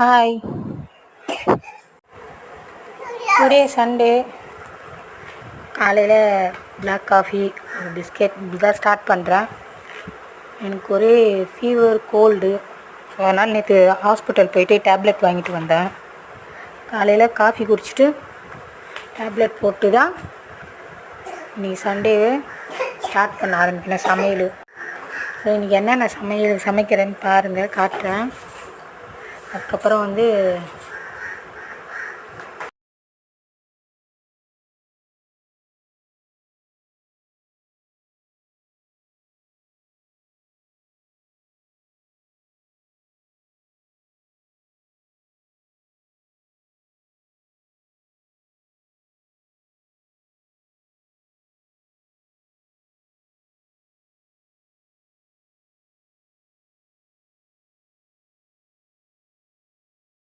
Hi today Sunday காலையில் black coffee biscuit இப்படிதான் start பண்ணுறேன் எனக்கு ஒரே ஃபீவர் கோல்டு ஸோ அதனால் நேற்று ஹாஸ்பிட்டல் போயிட்டு டேப்லெட் வாங்கிட்டு வந்தேன். காலையில் காஃபி குடிச்சிட்டு டேப்லெட் போட்டு தான் இன்னைக்கு சண்டேவே ஸ்டார்ட் பண்ண ஆரம்பிக்கிறேன் சமையல். ஸோ இன்றைக்கி என்னென்ன சமையல் சமைக்கிறேன்னு பாருங்கள் காட்டுறேன். அதுக்கப்புறம் வந்து